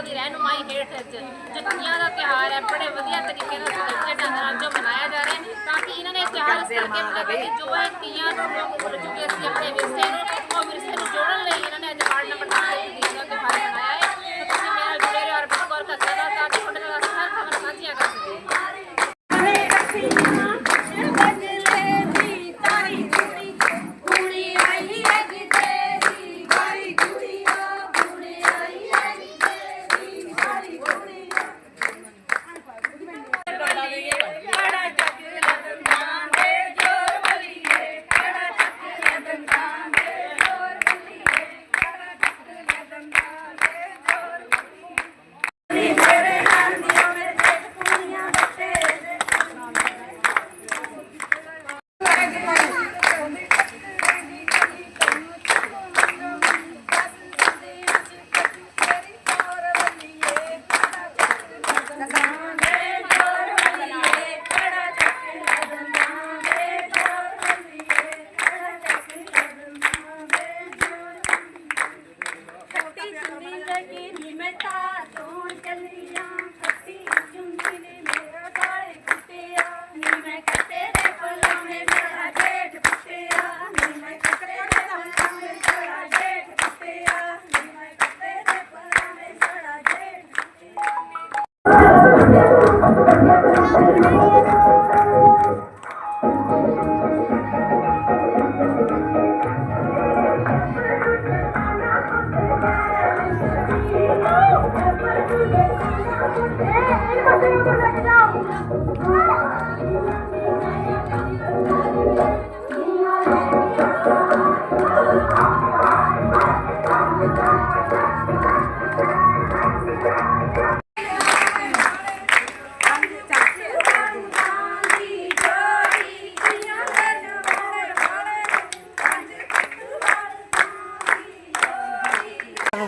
ਕੌਰ ਦੀ ਰਹਿਨੁਮਾਈ ਹੇਠ ਚ ਜੱਤੀਆਂ ਦਾ ਤਿਉਹਾਰ ਹੈ ਬੜੇ ਵਧੀਆ ਤਰੀਕੇ ਨਾਲ ਸੁਚੱਜੇ ਢੰਗ ਨਾਲ ਜੋ ਮਨਾਇਆ ਜਾ ਰਿਹਾ ਹੈ ਤਾਂ ਕਿ ਇਹਨਾਂ ਨੇ ਇਹ ਤਿਉਹਾਰ ਇਸ ਕਰਕੇ ਮਨਾਇਆ ਕਿ ਜੋ ਇਹ ਤੀਆਂ ਨੂੰ ਲੋਕ ਭੁੱਲ ਚੁੱਕੇ ਸੀ ਆਪਣੇ ਵਿਰਸੇ ਨੂੰ ਉਹ ਵਿਰਸੇ ਨੂੰ ਜੋੜਨ ਲਈ ਇਹਨਾਂ ਨੇ ਅੱਜ ਵਾਰਡ ਨੰਬਰ 9 ਦੇ ਤੀਆਂ ਦਾ ਤਿਉਹਾਰ ਮਨਾਇਆ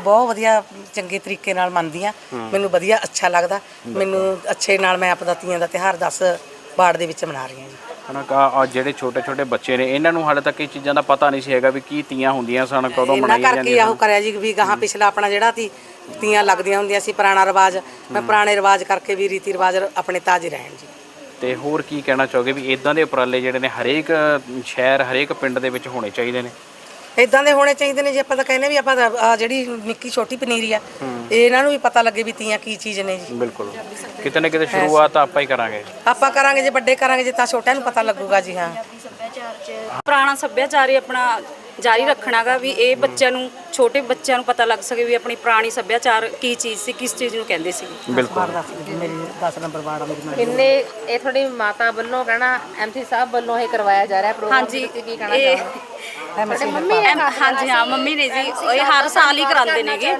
ਬਹੁਤ ਵਧੀਆ ਚੰਗੇ ਤਰੀਕੇ ਨਾਲ ਮੰਨਦੀ ਆ ਮੈਨੂੰ ਵਧੀਆ ਅੱਛਾ ਲੱਗਦਾ। ਮੈਨੂੰ ਅੱਛੇ ਨਾਲ ਮੈਂ ਆਪਦਾ ਤੀਆਂ ਦਾ ਤਿਹਾਰ 10 ਵਾਰਡ ਦੇ ਵਿੱਚ ਮਨਾ ਰਹੀ ਹਾਂ ਜੀ। ਹਨਾ ਕਾ ਜਿਹੜੇ ਛੋਟੇ ਛੋਟੇ ਬੱਚੇ ਨੇ ਇਹਨਾਂ ਨੂੰ ਹਾਲੇ ਤੱਕ ਇਹ ਚੀਜ਼ਾਂ ਦਾ ਪਤਾ ਨਹੀਂ ਸੀ ਹੈਗਾ ਵੀ ਕੀ ਤੀਆਂ ਹੁੰਦੀਆਂ ਸਨ ਕਦੋਂ ਇਹਨਾਂ ਮਨਾਈਆਂ ਕਰਕੇ ਜਾਂਦੀਆਂ ਆਹੋ ਕਰਿਆ ਜੀ ਵੀ ਗਾਹਾਂ ਪਿਛਲਾ ਆਪਣਾ ਜਿਹੜਾ ਤੀ ਤੀਆਂ ਲੱਗਦੀਆਂ ਹੁੰਦੀਆਂ ਸੀ ਪੁਰਾਣਾ ਰਿਵਾਜ। ਮੈਂ ਪੁਰਾਣੇ ਰਿਵਾਜ ਕਰਕੇ ਵੀ ਰੀਤੀ ਰਿਵਾਜ ਆਪਣੇ ਤਾਜ ਰਹਿਣ ਜੀ। ਤੇ ਹੋਰ ਕੀ ਕਹਿਣਾ ਚਾਹੋਗੇ ਵੀ ਇਦਾਂ ਦੇ ਉਪਰਾਲੇ ਜਿਹੜੇ ਨੇ ਹਰੇਕ ਸ਼ਹਿਰ ਹਰੇਕ ਪਿੰਡ ਦੇ ਵਿੱਚ ਹੋਣੇ ਚਾਹੀਦੇ ਨੇ? ਇਦਾਂ ਦੇ ਹੋਣੇ ਚਾਹੀਦੇ ਨੇ ਜੇ ਆਪਾਂ ਤਾਂ ਕਹਿੰਦੇ ਵੀ ਆਪਾਂ ਤਾਂ ਆਹ ਜਿਹੜੀ ਨਿੱਕੀ ਛੋਟੀ ਪਨੀਰੀ ਆ ਇਹ ਇਹਨਾਂ ਨੂੰ ਵੀ ਪਤਾ ਲੱਗੇ ਵੀ ਤੀਆਂ ਕੀ ਚੀਜ਼ ਨੇ ਜੀ। ਬਿਲਕੁਲ। ਕਿਤੇ ਨਾ ਕਿਤੇ ਸ਼ੁਰੂਆਤ ਆਪਾਂ ਹੀ ਕਰਾਂਗੇ। ਆਪਾਂ ਕਰਾਂਗੇ ਜੇ ਵੱਡੇ ਕਰਾਂਗੇ ਜੇ ਤਾਂ ਛੋਟਿਆਂ ਨੂੰ ਪਤਾ ਲੱਗੂਗਾ ਜੀ ਹਾਂ। ਪੁਰਾਣਾ ਸੱਭਿਆਚਾਰ ਹੀ ਆਪਣਾ ਜਾਰੀ ਰੱਖਣਾਗਾ ਵੀ ਇਹ ਬੱਚਿਆਂ ਨੂੰ ਛੋਟੇ ਬੱਚਿਆਂ ਨੂੰ ਪਤਾ ਲੱਗ ਸਕੇ ਵੀ ਆਪਣੀ ਪੁਰਾਣੀ ਸੱਭਿਆਚਾਰ ਕੀ ਚੀਜ਼ ਸੀ ਕਿਸ ਚੀਜ਼ ਨੂੰ ਕਹਿੰਦੇ ਸੀ। ਬਿਲਕੁਲ। ਮੇਰੀ 10 ਨੰਬਰ ਵਾਰਡ ਆ ਮੇਰੀ ਮੈਡਮ। ਕਿੰਨੇ ਇਹ ਤੁਹਾਡੀ ਮਾਤਾ ਵੱਲੋਂ ਕਹਿਣਾ ਐਮਸੀ ਸਾਹਿਬ ਵੱਲੋਂ ਇਹ ਕਰਵਾਇਆ ਜਾ ਰਿਹਾ ਪ੍ਰੋਗਰਾਮ ਹਾਂਜੀ ਕੀ ਕਹਿਣਾ ਇਹ ਚਾਹੋਗੇ? ਐਮ- ਹਾਂਜੀ ਹਾਂ ਮੰਮੀ ਨੇ ਜੀ ਇਹ ਹਰ ਸਾਲ ਹੀ ਕਰਾਉਂਦੇ ਨੇਗੇ।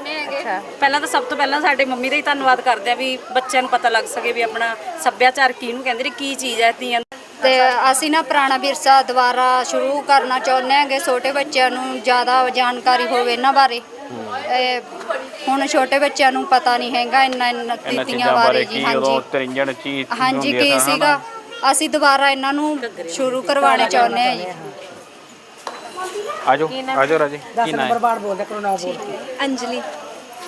ਪਹਿਲਾਂ ਤਾਂ ਸਭ ਤੋਂ ਪਹਿਲਾਂ ਸਾਡੇ ਮੰਮੀ ਦਾ ਹੀ ਧੰਨਵਾਦ ਕਰਦੇ ਆ ਵੀ ਬੱਚਿਆਂ ਨੂੰ ਪਤਾ ਲੱਗ ਸਕੇ ਵੀ ਆਪਣਾ ਸੱਭਿਆਚਾਰ ਕਿਹਨੂੰ ਕਹਿੰਦੇ ਨੇ ਕੀ ਚੀਜ਼ ਹੈ ਤੀਆਂ ਤੇ ਅਸੀਂ ਨਾ ਪੁਰਾਣਾ ਵਿਰਸਾ ਦੁਬਾਰਾ ਸ਼ੁਰੂ ਕਰਨਾ ਚਾਹੁੰਦੇ ਹਾਂਗੇ ਛੋਟੇ ਬੱਚਿਆਂ ਨੂੰ ਜ਼ਿਆਦਾ ਜਾਣਕਾਰੀ ਹੋਵੇ ਇਹਨਾਂ ਬਾਰੇ। ਇਹ ਹੁਣ ਛੋਟੇ ਬੱਚਿਆਂ ਨੂੰ ਪਤਾ ਨਹੀਂ ਹੈਗਾ ਇੰਨਾ ਇੰਨਾ ਇਹਨਾਂ ਤੀਤੀਆਂ ਚੀਜ਼ਾਂ ਬਾਰੇ ਬਾਰੇ ਕੀ ਜੀ ਉਦੋਂ ਹਾਂਜੀ ਤਰਿੰਜਣ ਚੀਜ਼ ਹਾਂਜੀ ਕੀ ਸੀਗਾ? ਅਸੀਂ ਦੁਬਾਰਾ ਇਹਨਾਂ ਨੂੰ ਸ਼ੁਰੂ ਕਰਵਾਉਣੇ ਚਾਹੁੰਦੇ ਹਾਂ ਜੀ। ਆਜੋ ਆਜੋ ਰਾਜੇ 10 ਕੀ ਨਾਂ ਨੰਬਰ ਹੈ ਵਾਰਡ ਬੋਲ ਰਿਹਾ ਕਰੋ ਬੋਲ ਅੰਜਲੀ।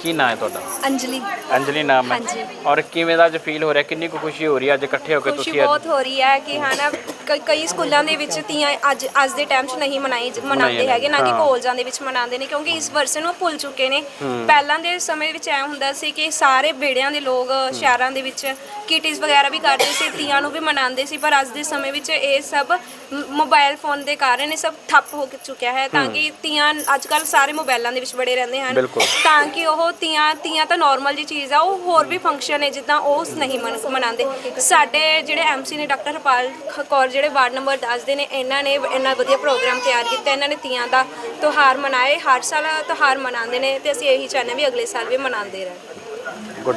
ਕੀ ਨਾਂ ਹੈ ਤੁਹਾਡਾ? ਅੰਜਲੀ। ਅੰਜਲੀ ਨਾਮ ਹੈ। ਔਰ ਕਿਵੇਂ ਦਾ ਅੱਜ ਫੀਲ ਹੋ ਰਿਹਾ? ਕਿੰਨੀ ਕੁ ਖੁਸ਼ੀ ਹੋ ਰਹੀ ਹੈ ਅੱਜ ਇਕੱਠੇ ਹੋ ਕੇ ਖੁਸ਼ੀ ਤੁਸੀਂ ਬਹੁਤ ਹੋ ਰਹੀ ਹੈ ਕਿ ਹਨਾ ਕਈ- ਕਈ ਸਕੂਲਾਂ ਦੇ ਵਿੱਚ ਤੀਆਂ ਅੱਜ ਅੱਜ ਦੇ ਟਾਈਮ 'ਚ ਨਹੀਂ ਮਨਾਈ ਮਨਾਉਂਦੇ ਹੈਗੇ ਨਾ ਕਿ ਹਾਂ। ਕਾਲਜਾਂ ਦੇ ਵਿੱਚ ਮਨਾਉਂਦੇ ਨੇ ਕਿਉਂਕਿ ਇਸ ਵਰਸੇ ਨੂੰ ਉਹ ਭੁੱਲ ਚੁੱਕੇ ਨੇ। ਪਹਿਲਾਂ ਦੇ ਸਮੇਂ ਵਿੱਚ ਐ ਹੁੰਦਾ ਸੀ ਕਿ ਸਾਰੇ ਬੇੜਿਆਂ ਦੇ ਲੋਕ ਸ਼ਹਿਰਾਂ ਦੇ ਵਿੱਚ ਕਿਟੀਜ਼ ਵਗੈਰਾ ਵੀ ਕਰਦੇ ਸੀ ਤੀਆਂ ਨੂੰ ਵੀ ਮਨਾਉਂਦੇ ਸੀ ਪਰ ਅੱਜ ਦੇ ਸਮੇਂ ਵਿੱਚ ਇਹ ਸਭ ਮ- ਮੋਬਾਈਲ ਫੋਨ ਦੇ ਕਾਰਨ ਇਹ ਸਭ ਠੱਪ ਹੋ ਚੁੱਕਿਆ ਹੈ ਤਾਂ ਕਿ ਤੀਆਂ ਅੱਜ ਕੱਲ ਸਾਰੇ ਮੋਬਾਈਲਾਂ ਦੇ ਵਿੱਚ ਬੜੇ ਰਹਿੰਦੇ ਹਨ। ਬਿਲਕੁਲ। ਤਾਂ ਕਿ ਉਹ ਤੀਆਂ ਤੀਆਂ ਤਾਂ ਨਾਰਮਲ ਜੀ ਚੀਜ਼ ਆ ਉਹ ਹੋਰ ਵੀ ਫੰਕਸ਼ਨ ਹੈ ਜਿੱਦਾਂ ਉਹ ਨਹੀਂ ਮਨ- ਮਨਾਉਂਦੇ। ਸਾਡੇ ਜਿਹੜੇ ਐਮਸੀ ਨੇ ਡਾਕਟਰ ਹਰਪਾਲ ਖ- ਕੌਰ ਜਿਹੜੇ ਵਾਰਡ ਨੰਬਰ 10 ਦੇ ਨੇ ਇਹਨਾਂ ਨੇ ਇੰਨਾ ਵਧੀਆ ਪ੍ਰੋਗਰਾਮ ਤਿਆਰ ਕੀਤਾ ਇਹਨਾਂ ਨੇ ਤੀਆਂ ਦਾ ਤਿਉਹਾਰ ਮਨਾਏ ਹਰ ਸਾਲ ਤਿਉਹਾਰ ਮਨਾਉਂਦੇ ਨੇ ਤੇ ਅਸੀਂ ਇਹੀ ਚਾਹੁੰਦੇ ਹਾਂ ਵੀ ਅਗਲੇ ਸਾਲ ਵੀ ਮਨਾਉਂਦੇ ਰਹਿਣ ਗੁੱਡ।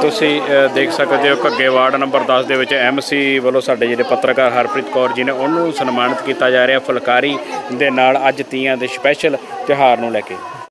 ਤੁਸੀਂ ਦੇਖ ਸਕਦੇ ਹੋ ਘੱਗੇ ਵਾਰਡ ਨੰਬਰ 10 ਦੇ ਵਿੱਚ ਐਮਸੀ ਵੱਲੋਂ ਸਾਡੇ ਜਿਹੜੇ ਪੱਤਰਕਾਰ ਹਰਪ੍ਰੀਤ ਕੌਰ ਜੀ ਨੇ ਉਹਨੂੰ ਸਨਮਾਨਿਤ ਕੀਤਾ ਜਾ ਰਿਹਾ ਫੁਲਕਾਰੀ ਦੇ ਨਾਲ ਅੱਜ ਤੀਆਂ ਦੇ ਸਪੈਸ਼ਲ ਤਿਉਹਾਰ ਨੂੰ ਲੈ ਕੇ।